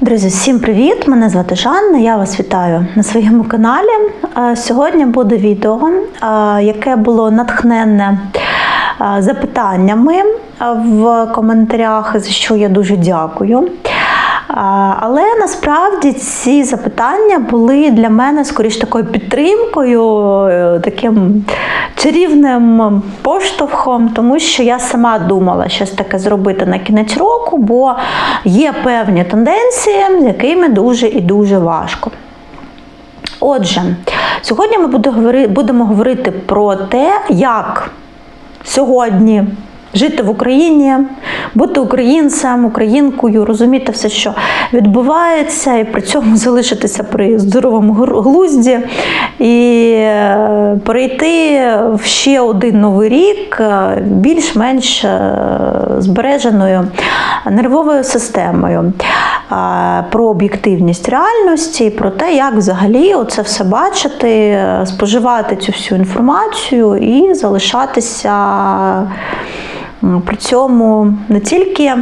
Друзі, всім привіт! Мене звати Жанна. Я вас вітаю на своєму каналі. Сьогодні буде відео, яке було натхненне запитаннями в коментарях, за що я дуже дякую. Але насправді ці запитання були для мене скоріш такою підтримкою, е, таким чарівним поштовхом, тому що я сама думала щось таке зробити на кінець року, бо є певні тенденції, з якими дуже і дуже важко. Отже, сьогодні ми будемо говорити про те, як сьогодні жити в Україні, бути українцем, українкою, розуміти все, що відбувається, і при цьому залишитися при здоровому глузді і е, перейти в ще один новий рік е, більш-менш е, збереженою нервовою системою. Про об'єктивність реальності, про те, як взагалі це все бачити, споживати цю всю інформацію і залишатися при цьому не тільки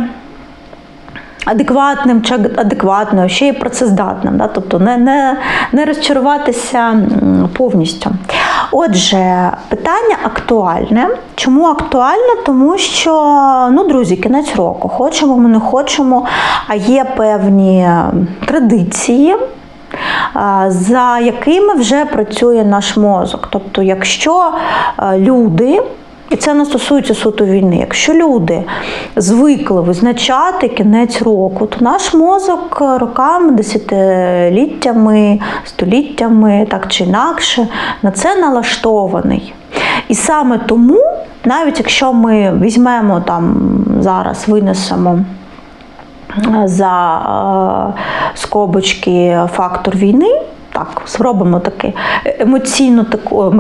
адекватним чи адекватною, ще й працездатним, да? тобто не, не, не розчаруватися повністю. Отже, питання актуальне. Чому актуальне? Тому що, ну, друзі, кінець року, хочемо ми не хочемо, а є певні традиції. За якими вже працює наш мозок. Тобто, якщо люди, і це не стосується суто війни. Якщо люди звикли визначати кінець року, то наш мозок роками, десятиліттями, століттями, так чи інакше, на це налаштований. І саме тому, навіть якщо ми візьмемо там зараз, винесемо за е, скобочки фактор війни, так, зробимо таке емоційну таку.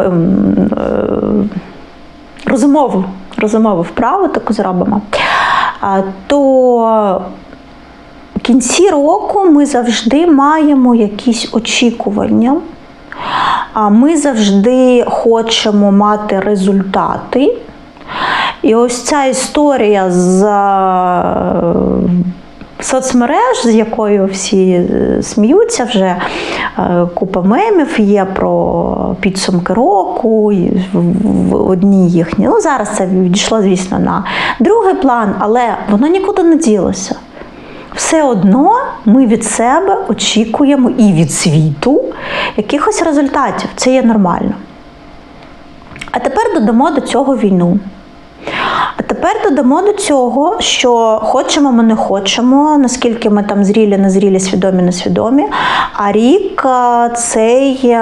Розумову, розумову вправу таку зробимо, то в кінці року ми завжди маємо якісь очікування. А ми завжди хочемо мати результати. І ось ця історія з е, соцмереж, з якою всі е, сміються вже, е, купа мемів є про підсумки року, в- одні їхні. Ну, зараз це відійшло, звісно, на другий план, але воно нікуди не ділося. Все одно ми від себе очікуємо і від світу якихось результатів. Це є нормально. А тепер додамо до цього війну. А тепер додамо до цього, що хочемо ми не хочемо, наскільки ми там зрілі, не зрілі, свідомі, несвідомі. А рік цей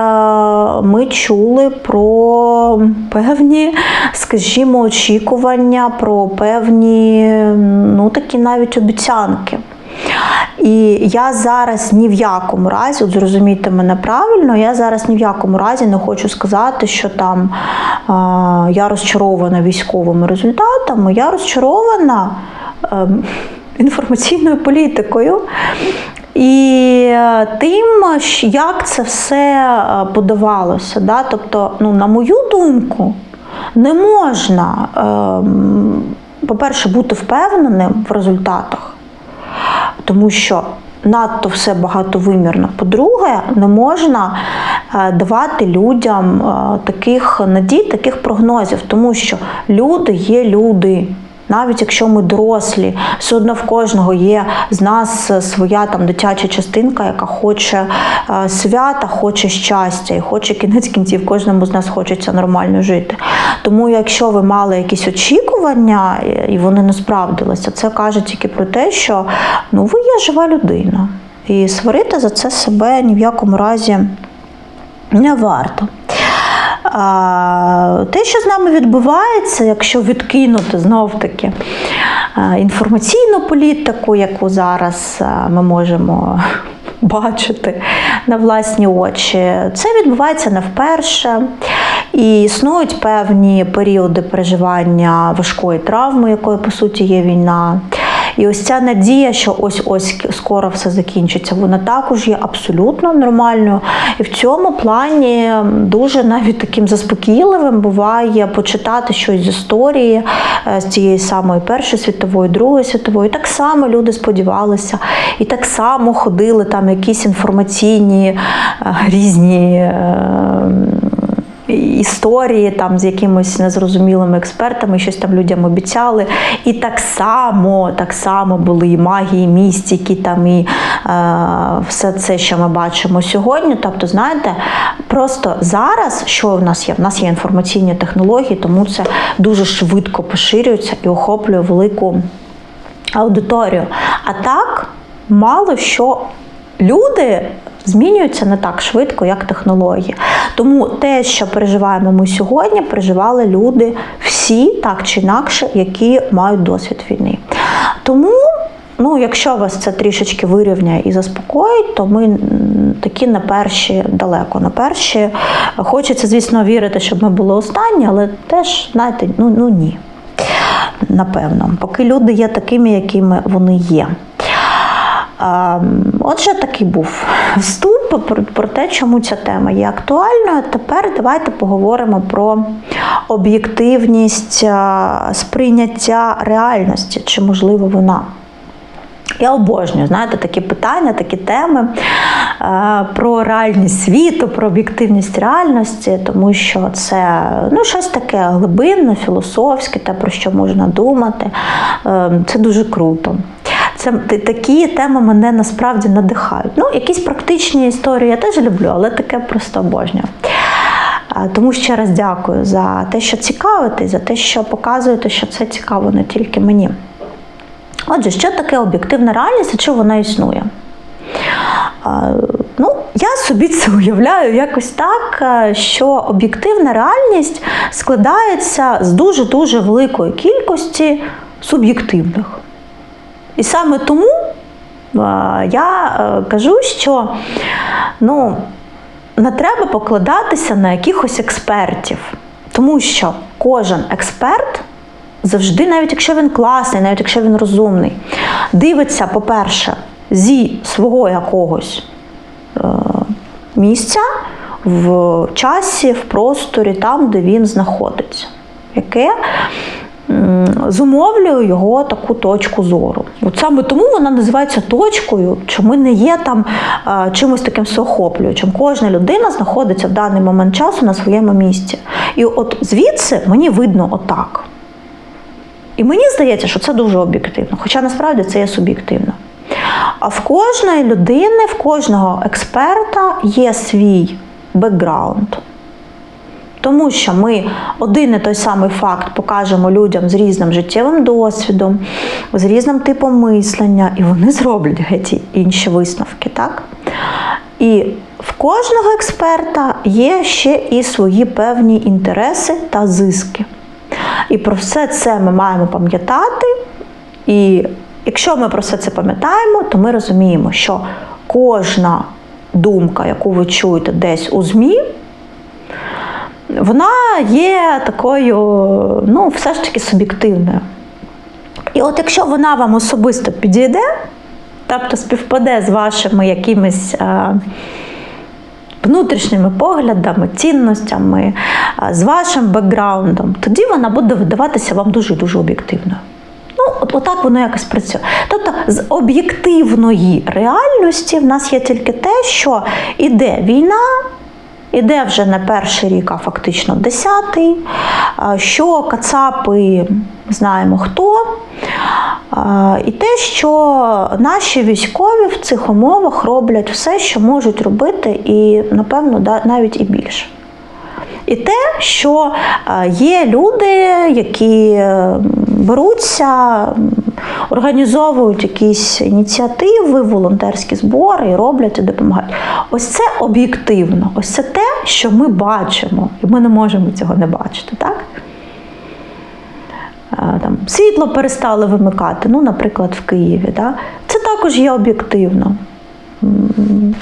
ми чули про певні, скажімо, очікування, про певні, ну такі навіть обіцянки. І я зараз ні в якому разі, от зрозумійте мене правильно, я зараз ні в якому разі не хочу сказати, що там а, я розчарована військовими результатами, я розчарована ем, інформаційною політикою. І е, тим, як це все е, подавалося. Да? Тобто, ну, на мою думку, не можна, ем, по-перше, бути впевненим в результатах тому що надто все багатовимірно. По-друге, не можна е, давати людям е, таких надій, таких прогнозів, тому що люди є люди. Навіть якщо ми дорослі, все одно в кожного є з нас своя там дитяча частинка, яка хоче е, свята, хоче щастя і хоче кінець кінців, кожному з нас хочеться нормально жити. Тому, якщо ви мали якісь очікування і вони не справдилися, це каже тільки про те, що ну ви є жива людина, і сварити за це себе ні в якому разі не варто. А, те, що з нами відбувається, якщо відкинути знов таки е, інформаційну політику, яку зараз е, ми можемо бачити на власні очі, це відбувається не вперше. І існують певні періоди переживання важкої травми, якою по суті є війна. І ось ця надія, що ось-ось скоро все закінчиться, вона також є абсолютно нормальною. І в цьому плані дуже навіть таким заспокійливим буває почитати щось з історії е, з цієї самої Першої світової, Другої світової. Так само люди сподівалися, і так само ходили там якісь інформаційні е, різні. Історії там з якимось незрозумілими експертами, щось там людям обіцяли. І так само, так само були і магії, і містики, там і е, все це, що ми бачимо сьогодні. Тобто, знаєте, просто зараз, що в нас є? В нас є інформаційні технології, тому це дуже швидко поширюється і охоплює велику аудиторію. А так, мало що люди змінюються не так швидко, як технології. Тому те, що переживаємо ми сьогодні, переживали люди всі так чи інакше, які мають досвід війни. Тому. Ну, якщо вас це трішечки вирівняє і заспокоїть, то ми такі на перші далеко. На перші хочеться, звісно, вірити, щоб ми були останні, але теж, знаєте, ну, ну ні. Напевно, поки люди є такими, якими вони є. Отже, такий був вступ про, про те, чому ця тема є актуальною. Тепер давайте поговоримо про об'єктивність е, сприйняття реальності, чи можливо вона. Я обожнюю, знаєте, такі питання, такі теми е, про реальність світу, про об'єктивність реальності, тому що це ну, щось таке глибинне, філософське, те, про що можна думати. Е, Це дуже круто. Це такі теми мене насправді надихають. Ну, якісь практичні історії я теж люблю, але таке просто обожнюю. Тому ще раз дякую за те, що цікавитесь, за те, що показуєте, що це цікаво не тільки мені. Отже, що таке об'єктивна реальність і чи вона існує? Ну, я собі це уявляю якось так, що об'єктивна реальність складається з дуже-дуже великої кількості суб'єктивних. І саме тому е, я е, кажу, що ну, не треба покладатися на якихось експертів, тому що кожен експерт завжди, навіть якщо він класний, навіть якщо він розумний, дивиться, по-перше, зі свого якогось е, місця в часі, в просторі, там, де він знаходиться, яке зумовлює його таку точку зору. От саме тому вона називається точкою, чому не є там е, чимось таким всеохоплюючим. Кожна людина знаходиться в даний момент часу на своєму місці. І от звідси мені видно отак. І мені здається, що це дуже об'єктивно, хоча насправді це є суб'єктивно. А в кожної людини, в кожного експерта є свій бекграунд. Тому що ми один і той самий факт покажемо людям з різним життєвим досвідом, з різним типом мислення, і вони зроблять геть інші висновки. Так? І в кожного експерта є ще і свої певні інтереси та зиски. І про все це ми маємо пам'ятати. І якщо ми про все це пам'ятаємо, то ми розуміємо, що кожна думка, яку ви чуєте десь у ЗМІ, вона є такою, ну, все ж таки суб'єктивною. І от якщо вона вам особисто підійде, тобто співпаде з вашими якимись. е, Внутрішніми поглядами, цінностями, е, з вашим бекграундом, тоді вона буде видаватися вам дуже дуже об'єктивною. Ну, от отак воно якось працює. Тобто, з об'єктивної реальності в нас є тільки те, що іде війна, іде вже не перший рік, а фактично десятий, що кацапи знаємо хто. І те, що наші військові в цих умовах роблять все, що можуть робити, і, напевно, навіть і більше. І те, що е, є люди, які е, беруться, організовують якісь ініціативи, волонтерські збори і роблять і допомагають. Ось це об'єктивно, ось це те, що ми бачимо, і ми не можемо цього не бачити, так? Там, світло перестали вимикати, ну, наприклад, в Києві. Да? Це також є об'єктивно.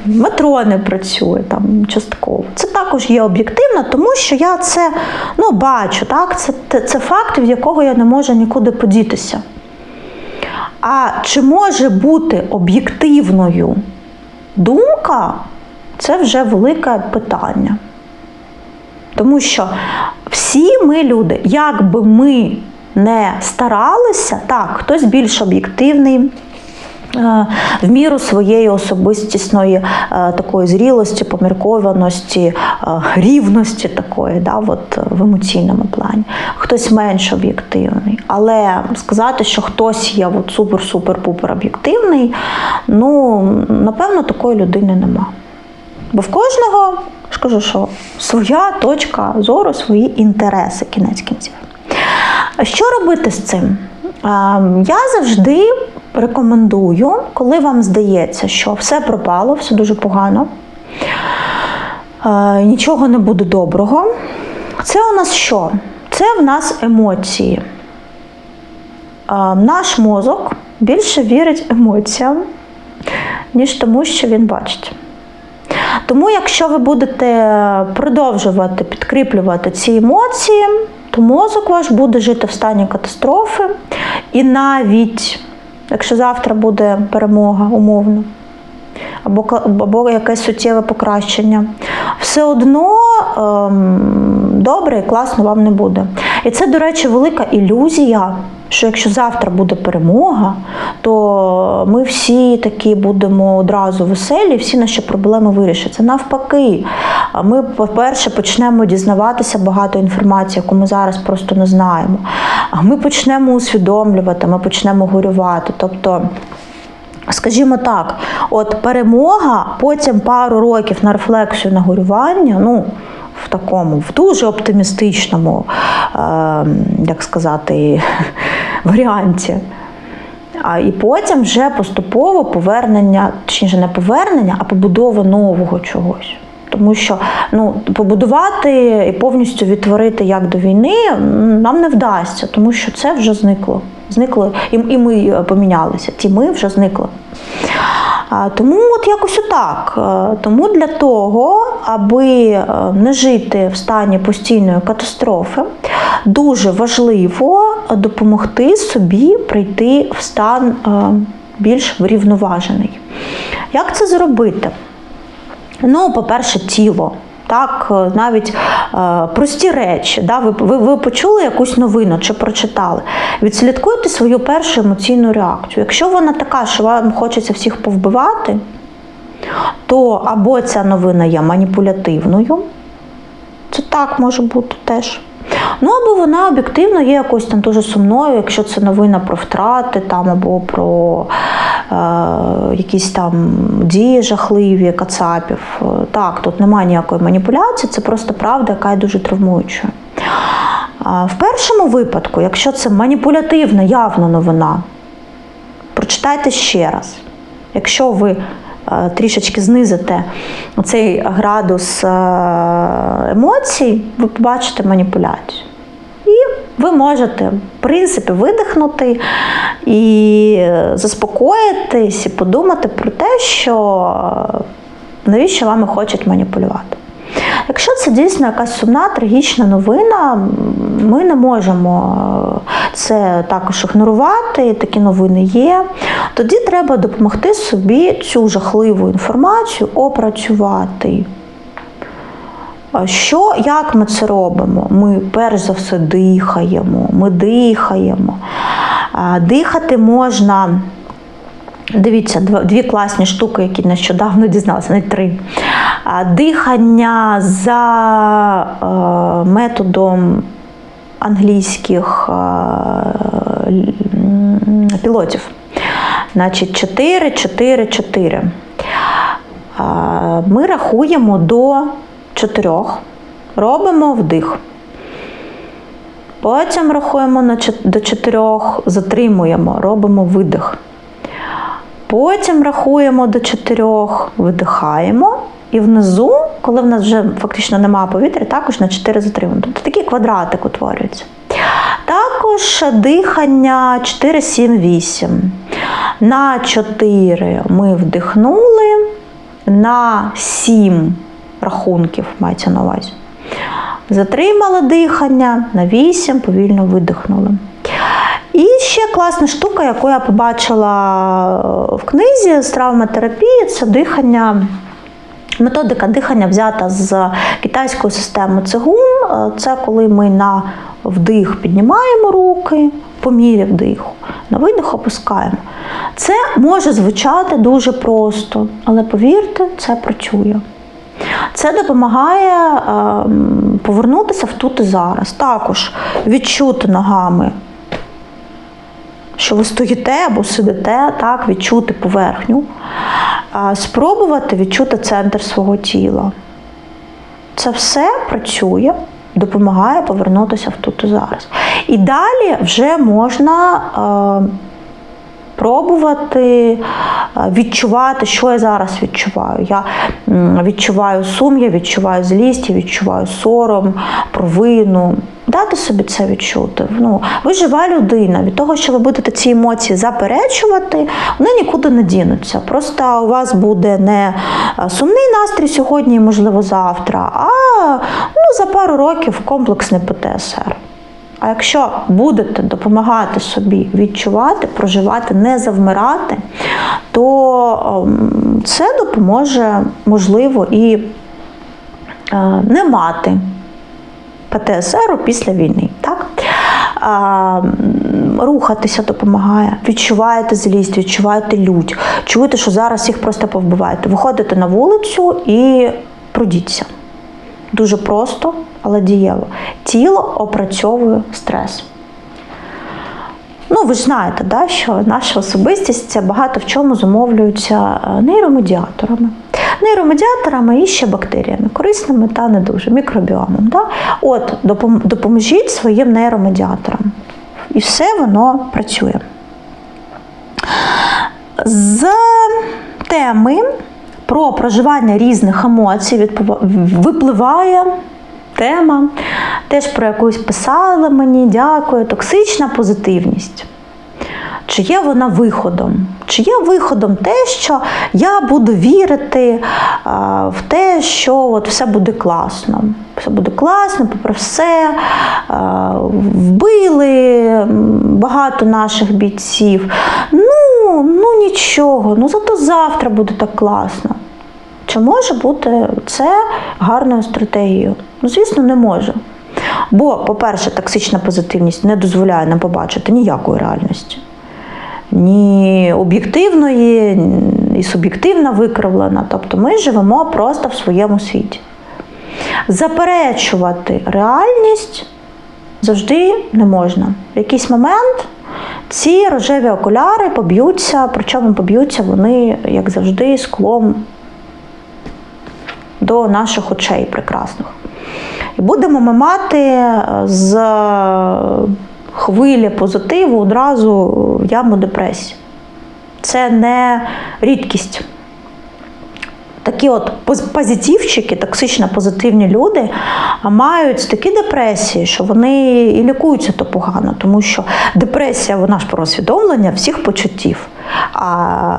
Метро не працює там частково. Це також є об'єктивно, тому що я це ну, бачу. Так? Це, це, це факт, від якого я не можу нікуди подітися. А чи може бути об'єктивною думка, це вже велике питання. Тому що всі ми люди, як би ми не старалися, так, хтось більш об'єктивний. Е, В міру своєї особистісної е, такої зрілості, поміркованості, е, рівності такої, да, от, в емоційному плані. Хтось менш об'єктивний. Але сказати, що хтось є от супер-супер-пупер об'єктивний, ну, напевно, такої людини нема. Бо в кожного, ж кажу, що своя точка зору, свої інтереси, кінець кінців. Що робити з цим? Е, Я завжди рекомендую, коли вам здається, що все пропало, все дуже погано, е, нічого не буде доброго. Це у нас що? Це в нас емоції. Е, Наш мозок більше вірить емоціям, ніж тому, що він бачить. Тому, якщо ви будете продовжувати підкріплювати ці емоції, то мозок ваш буде жити в стані катастрофи. І навіть якщо завтра буде перемога умовно, або, або якесь суттєве покращення, все одно ем, добре і класно вам не буде. І це, до речі, велика ілюзія, що якщо завтра буде перемога, то ми всі такі будемо одразу веселі, всі наші проблеми вирішаться. Навпаки, ми, по-перше, почнемо дізнаватися багато інформації, яку ми зараз просто не знаємо. Ми почнемо усвідомлювати, ми почнемо горювати. Тобто. Скажімо так, от перемога, потім пару років на рефлексію на горювання, ну, такому, в дуже оптимістичному, е, як сказати, варіанті. А і потім вже поступово повернення, точніше не повернення, а побудова нового чогось. Тому що ну, побудувати і повністю відтворити як до війни нам не вдасться, тому що це вже зникло. Зникло, і, і ми е, помінялися. Ті ми вже зникли. Тому от якось отак. Е, Тому для того, аби е, не жити в стані постійної катастрофи, дуже важливо допомогти собі прийти в стан е, більш врівноважений. Як це зробити? Ну, по-перше, тіло. Так, е, навіть е, прості речі. Да? Ви, ви, ви почули якусь новину чи прочитали. Відслідкуйте свою першу емоційну реакцію. Якщо вона така, що вам хочеться всіх повбивати, то або ця новина є маніпулятивною, це так може бути теж. Ну, або вона об'єктивно є якось там дуже сумною, якщо це новина про втрати там, або про якісь там дії жахливі кацапів. Е, Так, тут немає ніякої маніпуляції, це просто правда, яка є дуже травмуючою. В першому випадку, якщо це маніпулятивна, явна новина, прочитайте ще раз. Якщо ви е, трішечки знизите цей градус е, емоцій, ви побачите маніпуляцію. І ви можете, в принципі, видихнути і е, заспокоїтись, і подумати про те, що е, навіщо вами хочуть маніпулювати. Якщо це дійсно якась сумна, трагічна новина, ми не можемо е, це також ігнорувати, такі новини є. Тоді треба допомогти собі цю жахливу інформацію опрацювати. Що, як ми це робимо? Ми перш за все дихаємо, ми дихаємо. Дихати можна. Дивіться, дві класні штуки, які нещодавно дізналася, не три. Дихання за методом англійських пілотів. Значить, 4, 4, 4. Ми рахуємо до 4, робимо вдих. Потім рахуємо до 4, затримуємо, робимо видих. Потім рахуємо до 4, видихаємо. І внизу, коли в нас вже фактично немає повітря, також на 4 затримуємо. Тобто такий квадратик утворюється. Також дихання 4, 7, 8. На 4 ми вдихнули, на 7 рахунків мається на увазі. Затримали дихання, на 8 повільно видихнули. І ще класна штука, яку я побачила е, в книзі з травматерапії, це дихання. Методика дихання взята з китайської системи цигун. Е, Це коли ми на вдих піднімаємо руки по мірі вдиху, на видих опускаємо. Це може звучати дуже просто, але повірте, це працює. Це допомагає ем, повернутися в тут і зараз. Також відчути ногами, що ви стоїте або сидите, так, відчути поверхню, спробувати відчути центр свого тіла. Це все працює, допомагає повернутися в тут і зараз. І далі вже можна. е, пробувати відчувати, що я зараз відчуваю. Я відчуваю сум, я відчуваю злість, я відчуваю сором, провину. Дати собі це відчути. Ну, ви жива людина. Від того, що ви будете ці емоції заперечувати, вони нікуди не дінуться. Просто у вас буде не е, сумний настрій сьогодні, можливо, завтра, а ну, за пару років комплексний ПТСР. А якщо будете допомагати собі відчувати, проживати, не завмирати, то ем, це допоможе, можливо, і е, не мати ПТСР після війни. Так? Рухатися допомагає, відчуваєте злість, відчуваєте лють, чуєте, що зараз їх просто повбиваєте. Виходите на вулицю і пройдіться. Дуже просто, але дієво. Тіло опрацьовує стрес. Ну, ви ж знаєте, да, що наша особистість багато в чому зумовлюється е, нейромедіаторами. Нейромедіаторами і ще бактеріями, корисними та не дуже, мікробіомом. Да? От, допоможіть своїм нейромедіаторам. І все воно працює. З теми про проживання різних емоцій випливає тема, теж про якусь писали мені, дякую, токсична позитивність. Чи є вона виходом? Чи є виходом те, що я буду вірити в те, що от все буде класно? Все буде класно, попри все. Вбили багато наших бійців. Ну, ну нічого, ну зато завтра буде так класно. Чи може бути це гарною стратегією? Ну, звісно, не може. Бо, по-перше, токсична позитивність не дозволяє нам побачити ніякої реальності. Ні об'єктивної, і суб'єктивна викривлена. Тобто ми живемо просто в своєму світі. Заперечувати реальність завжди не можна. В якийсь момент ці рожеві окуляри поб'ються, причому поб'ються вони, як завжди, склом до наших очей прекрасних. І будемо ми мати е, з хвилі позитиву одразу яму депресії. Це не рідкість. Такі от поз- позитивчики, токсично позитивні люди мають такі депресії, що вони і лікуються то погано, тому що депресія вона ж про усвідомлення всіх почуттів. А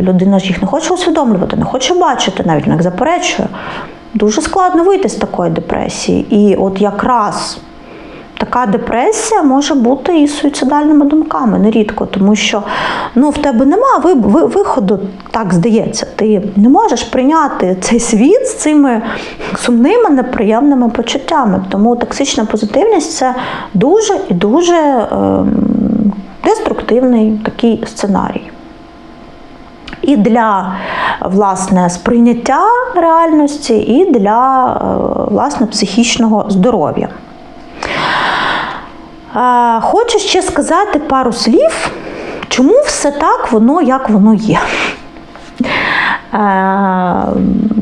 людина ж їх не хоче усвідомлювати, не хоче бачити, навіть не заперечує. Дуже складно вийти з такої депресії. І от якраз така депресія може бути і суїцидальними думками нерідко, тому що ну, в тебе нема ви, ви, виходу, так здається. Ти не можеш прийняти цей світ з цими сумними, неприємними почуттями. Тому токсична позитивність це дуже і дуже ем, деструктивний такий сценарій. І для власне сприйняття реальності, і для е, власне психічного здоров'я. Хочу ще сказати пару слів, чому все так воно, як воно є.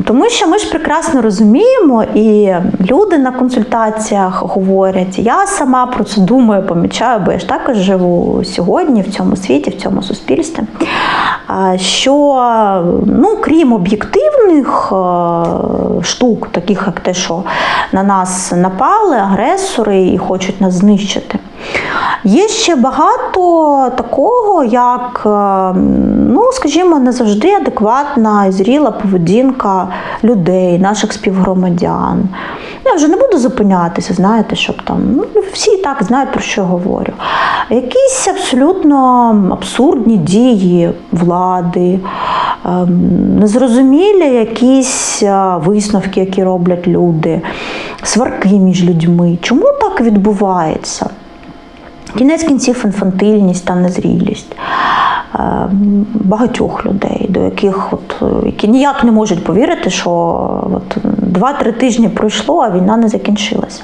Тому що ми ж прекрасно розуміємо, і люди на консультаціях говорять, я сама про це думаю, помічаю, бо я ж також живу сьогодні в цьому світі, в цьому суспільстві. Що ну, крім об'єктивних е, штук, таких як те, що на нас напали агресори і хочуть нас знищити. Є ще багато такого, як, е, ну, скажімо, не завжди адекватна і зріла поведінка людей, наших співгромадян. Я вже не буду зупинятися, знаєте, щоб там ну, всі і так знають, про що говорю. Якісь абсолютно абсурдні дії влади, ем, незрозумілі якісь е, висновки, які роблять люди, сварки між людьми. Чому так відбувається? Кінець кінців інфантильність та незрілість багатьох людей, до яких от, е, які ніяк не можуть повірити, що от, два-три тижні пройшло, а війна не закінчилася.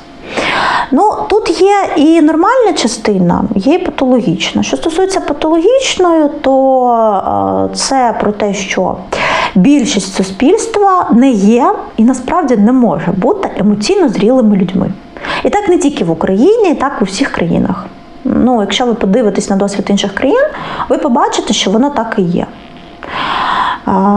Ну, тут є і нормальна частина, є і патологічна. Що стосується патологічної, то е, це про те, що більшість суспільства не є і насправді не може бути емоційно зрілими людьми. І так не тільки в Україні, і так у всіх країнах. Ну, якщо ви подивитесь на досвід інших країн, ви побачите, що воно так і є.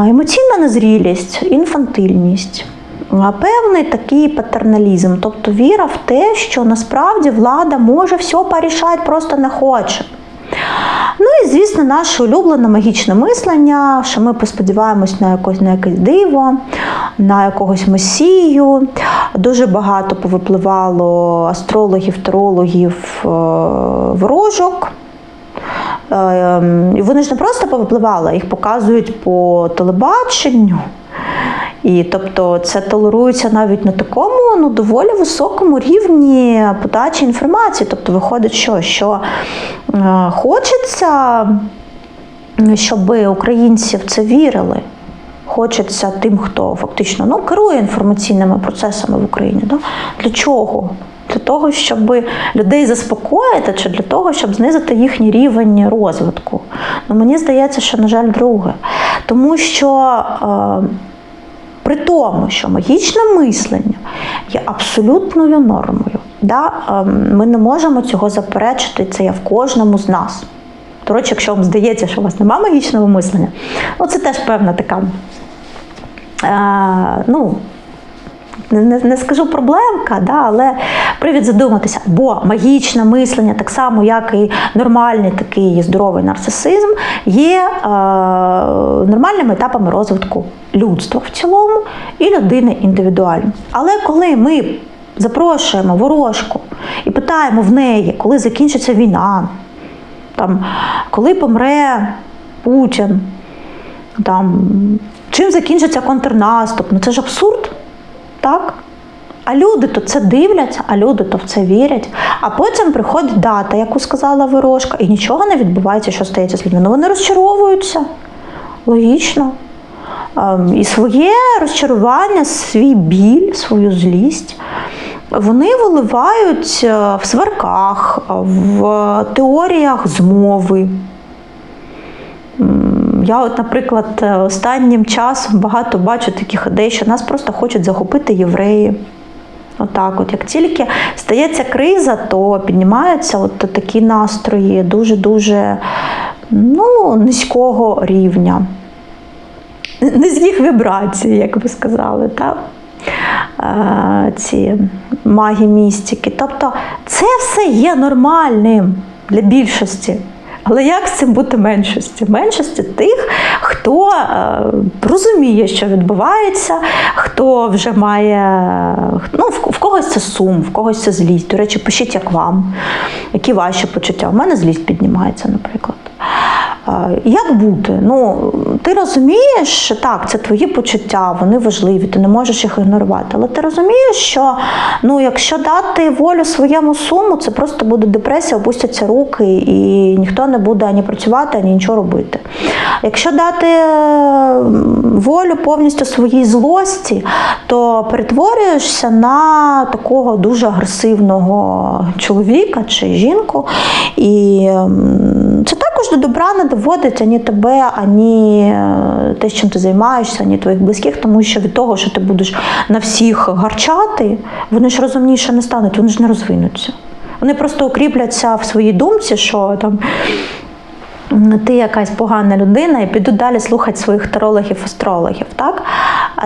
Емоційна незрілість, інфантильність, певний такий патерналізм, тобто віра в те, що насправді влада може все порішати, просто не хоче. Ну і звісно, наше улюблене магічне мислення, що ми посподіваємось на якось на якесь диво, на якогось месію. Дуже багато повипливало астрологів, тарологів, е, ворожок. Ем, вони ж не просто повипливали, їх показують по телебаченню. І тобто це толерується навіть на такому ну, доволі високому рівні подачі інформації. Тобто виходить, що, що е, хочеться, щоб українці в це вірили. Хочеться тим, хто фактично ну, керує інформаційними процесами в Україні. Да? Для чого? Для того, щоб людей заспокоїти, чи для того, щоб знизити їхній рівень розвитку. Ну, Мені здається, що, на жаль, друге. Тому що. Е, при тому, що магічне мислення є абсолютною нормою. Да? Ем, ми не можемо цього заперечити, це є в кожному з нас. До речі, якщо вам здається, що у вас немає магічного мислення, ну це теж певна така. Е, ну, не, не скажу проблемка, да, але привід задуматися, бо магічне мислення, так само, як і нормальний такий здоровий нарцисизм, є е, нормальними етапами розвитку людства в цілому і людини індивідуально. Але коли ми запрошуємо ворожку і питаємо в неї, коли закінчиться війна, там, коли помре Путін, там, чим закінчиться контрнаступ, ну це ж абсурд. Так? А люди то це дивляться, а люди то в це вірять. А потім приходить дата, яку сказала ворожка, і нічого не відбувається, що стається з людьми. Ну вони розчаровуються. Логічно. Ем, і своє розчарування, свій біль, свою злість. Вони виливають е, в сварках, в теоріях змови. Я, от, наприклад, е, останнім часом багато бачу таких ідей, що нас просто хочуть захопити євреї. Отак, от, як тільки стається криза, то піднімаються от такі настрої дуже-дуже ну, низького рівня, низьких вібрацій, як би сказали. Так? Е, ці маги містики. Тобто це все є нормальним для більшості. Але як з цим бути меншості? Меншості тих, хто е, розуміє, що відбувається, хто вже має ну, в, в когось це сум, в когось це злість. До речі, пишіть, як вам, які ваші почуття. У мене злість піднімається, наприклад. Як бути? Ну, Ти розумієш, що так, це твої почуття, вони важливі, ти не можеш їх ігнорувати. Але ти розумієш, що ну, якщо дати волю своєму суму, це просто буде депресія, опустяться руки, і ніхто не буде ані працювати, ані нічого робити. Якщо дати волю повністю своїй злості, то перетворюєшся на такого дуже агресивного чоловіка чи жінку. І це також до добра не доводить ані тебе, ані е, те, чим ти займаєшся, ані твоїх близьких, тому що від того, що ти будеш на всіх гарчати, вони ж розумніше не стануть, вони ж не розвинуться. Вони просто укріпляться в своїй думці, що там. Ти якась погана людина і підуть далі слухати своїх тарологів, астрологів. Так?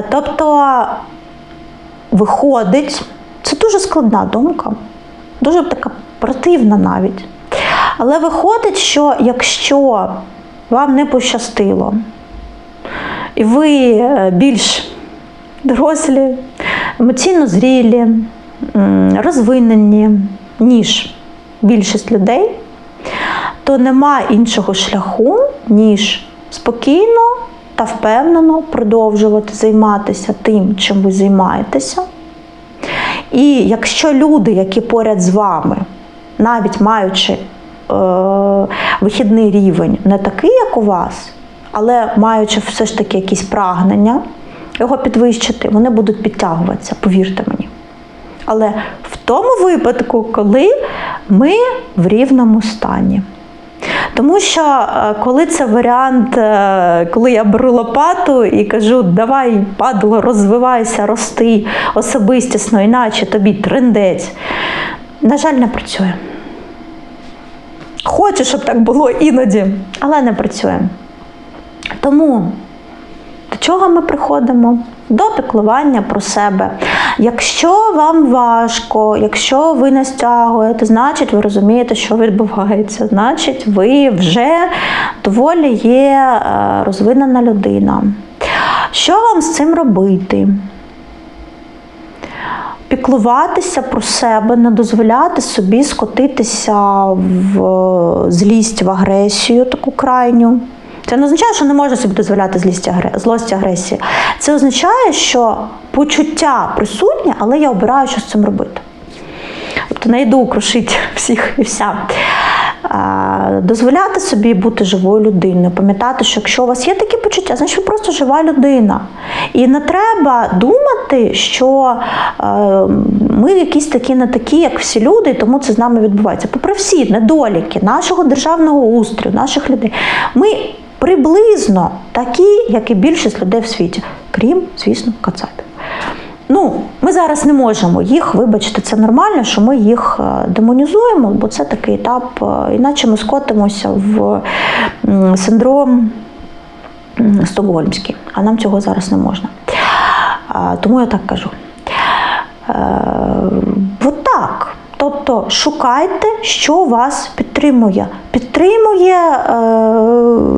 Тобто виходить, це дуже складна думка, дуже така противна навіть. Але виходить, що якщо вам не пощастило, і ви е, більш дорослі, емоційно зрілі, розвинені, ніж більшість людей, то нема іншого шляху, ніж спокійно та впевнено продовжувати займатися тим, чим ви займаєтеся. І якщо люди, які поряд з вами, навіть маючи вихідний рівень, не такий, як у вас, але маючи все ж таки якісь прагнення його підвищити, вони будуть підтягуватися, повірте мені. Але в тому випадку, коли ми в рівному стані. Тому що е, коли це варіант, е, коли я беру лопату і кажу, давай, падло, розвивайся, рости особистісно, іначе тобі трендець, на жаль, не працює. Хочу, щоб так було іноді, але не працює. Тому до чого ми приходимо? До піклування про себе. Якщо вам важко, якщо ви не стягуєте, значить ви розумієте, що відбувається. Значить, ви вже доволі є е, розвинена людина. Що вам з цим робити? Піклуватися про себе, не дозволяти собі скотитися в злість, в агресію таку крайню. Це не означає, що не можна собі дозволяти злість, злость агресії. Це означає, що почуття присутнє, але я обираю, що з цим робити. Тобто не йду крушити всіх і вся. Дозволяти собі бути живою людиною, пам'ятати, що якщо у вас є такі почуття, значить ви просто жива людина. І не треба думати, що е, ми якісь такі не такі, як всі люди, і тому це з нами відбувається. Попри всі недоліки нашого державного устрою, наших людей, ми приблизно такі, як і більшість людей в світі, крім, звісно, кацапів. Ну, ми зараз не можемо їх, вибачте, це нормально, що ми їх е, демонізуємо, бо це такий етап, е, іначе ми скотимося в синдром стокгольмський, а нам цього зараз не можна. Тому я так кажу. Е, От так. Тобто шукайте, що вас підтримує. Підтримує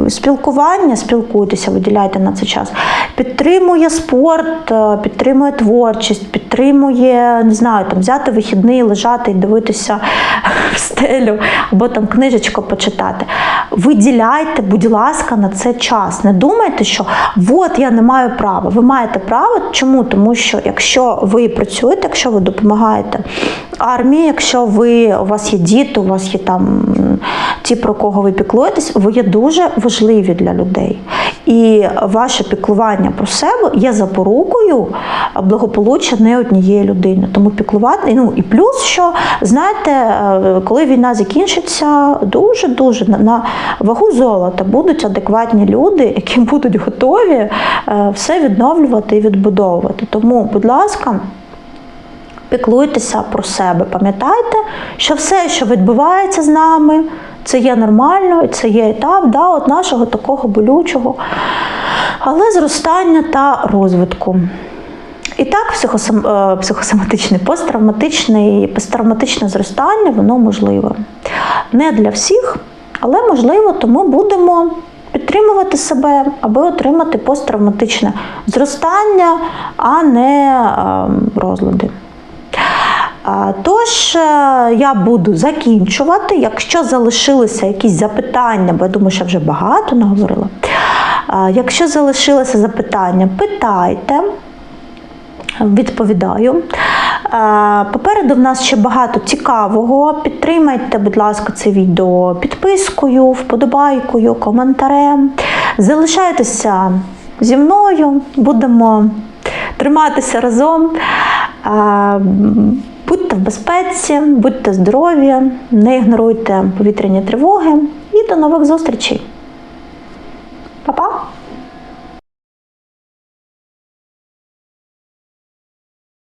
е, спілкування, спілкуйтеся, виділяйте на це час. Підтримує спорт, е, підтримує творчість, підтримує, не знаю, там взяти вихідний, лежати і дивитися в стелю, або там книжечку почитати. Виділяйте, будь ласка, на це час. Не думайте, що от я не маю права. Ви маєте право. Чому? Тому що якщо ви працюєте, якщо ви допомагаєте армії, якщо ви у вас є діти, у вас є там ті, про кого ви піклуєтесь, ви є дуже важливі для людей. І ваше піклування про себе є запорукою благополуччя не однієї людини. Тому піклувати, ну і плюс, що знаєте, е, коли війна закінчиться, дуже дуже на- вагу золота будуть адекватні люди, які будуть готові е, все відновлювати і відбудовувати. Тому, будь ласка. Піклуйтеся про себе. Пам'ятайте, що все, що відбувається з нами, це є нормально, і це є етап да, от нашого такого болючого, але зростання та розвитку. І так, психосом, е, психосоматичне, посттравматичне і посттравматичне зростання, воно можливе. Не для всіх, але можливо, тому будемо підтримувати себе, аби отримати посттравматичне зростання, а не е, розлади. Тож е, я буду закінчувати. Якщо залишилися якісь запитання, бо я думаю, що вже багато наговорила. Якщо залишилися запитання, питайте. Відповідаю. Попереду в нас ще багато цікавого. Підтримайте, будь ласка, це відео підпискою, вподобайкою, коментарем. Залишайтеся зі мною, будемо триматися разом. Будьте в безпеці, будьте здорові, не ігноруйте повітряні тривоги і до нових зустрічей. Па-па!